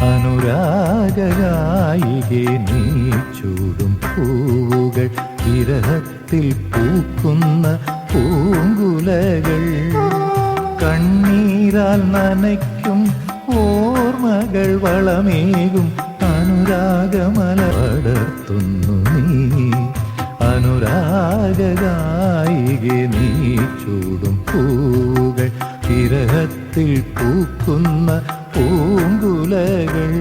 അനുരാഗായികെ നീ ചൂടും പൂവുകൾ വിരഹത്തിൽ പൂക്കുന്ന പൂങ്കുലകൾ. കണ്ണീരാൽ നനയ്ക്കും ഓർമ്മകൾ വളമേകും അനുരാഗമല പടർത്തുന്നു നീ. അനുരാഗായികെ നീ ചൂടും പൂവുകൾ വിരഹത്തിൽ പൂക്കുന്ന പൂങ്കുലകൾ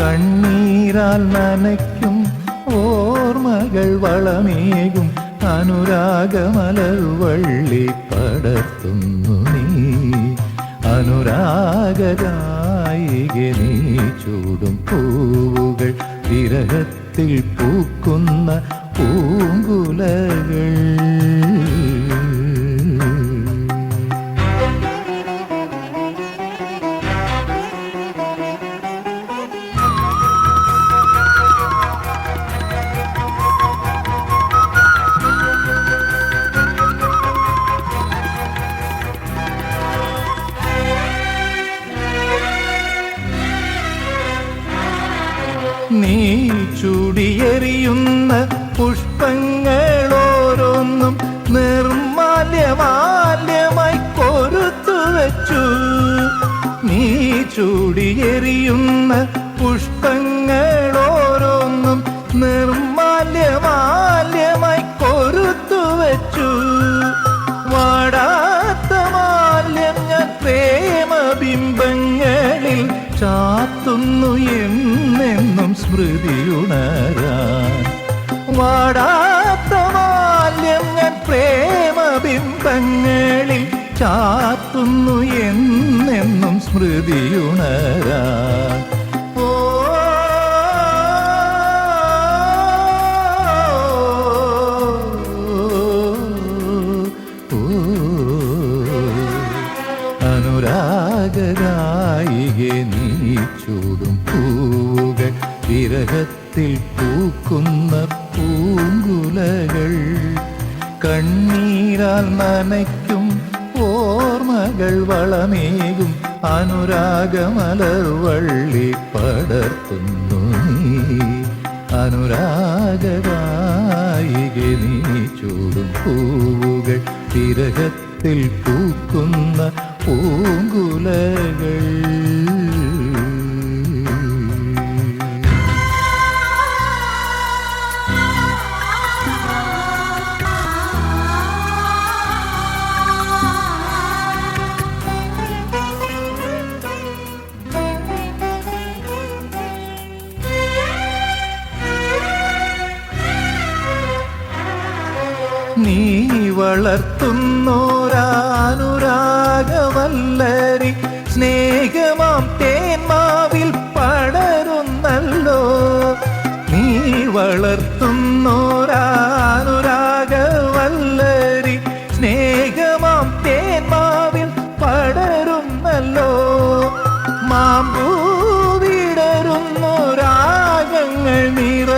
കണ്ണീരാൽ നനയ്ക്കും ഓർമ്മകൾ വളമേകും. അനുരാഗമലർ പടത്തുന്നു നീ. അനുരാഗായികെ നീ ചൂടും പൂവുകൾ വിരഹത്തിൽ പൂക്കുന്ന പൂങ്കുലകൾ. നീ ചുടിയെറിയുന്ന പുഷ്പങ്ങളോരോന്നും നിർമാല്യമാല്യമായി കൊരുത്തു വച്ചു. നീ ചുടിയെറിയുന്ന പുഷ്പങ്ങളോരോന്നും സ്മൃതിയുണരാൻ. വാടാത്ത മാല്യം ഞാൻ പ്രേമബിംബങ്ങളിൽ ചാത്തുന്നു എന്നെന്നും സ്മൃതിയുണരാൻ. അനുരാഗായികെ നീ ചൂടും പൂവുകൾ വിരഹത്തിൽ പൂക്കുന്ന പൂങ്കുലകൾ കണ്ണീരാൽ നനയ്ക്കും ഓർമ്മകൾ വളമേകും. അനുരാഗമലർവള്ളി പടർത്തുന്നു നീ. അനുരാഗായികെ നീ ചൂടും പൂവുകൾ വിരഹത്തിൽ പൂക്കുന്ന പൂങ്കുലകൾ. നീ വളർത്തുന്നോരാനുരാഗവല്ലരി സ്നേഹമാം തേന്മാവിൽ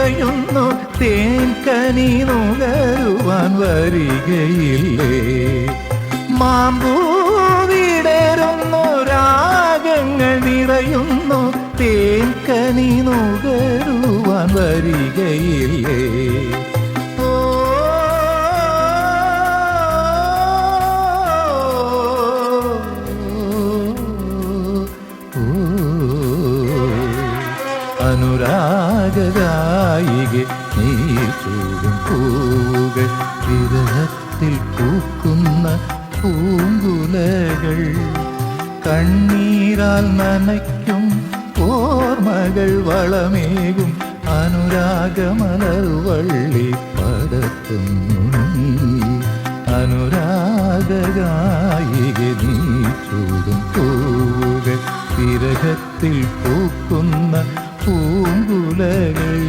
നിറയുന്നു തേൻകനി നുകരുവാൻ വരികയില്ലേ? മാമ്പൂവിടരുന്നു രാഗങ്ങൾ നിറയുന്നു തേൻ കനി നുകരുവാൻ വരികയില്ലേ? അനുരാഗായികെ നീ ചൂടും പൂവുകൾ വിരഹത്തിൽ പൂക്കുന്ന പൂങ്കുലകൾ. കണ്ണീരാൽ നനയ്ക്കും ഓർമ്മകൾ വളമേകും. അനുരാഗമലർ വള്ളി പടത്തുന്നു നീ. അനുരാഗായികെ നീ ചൂടും പൂവുകൾ വിരഹത്തിൽ പൂക്കുന്ന പൂങ്കുലകൾ.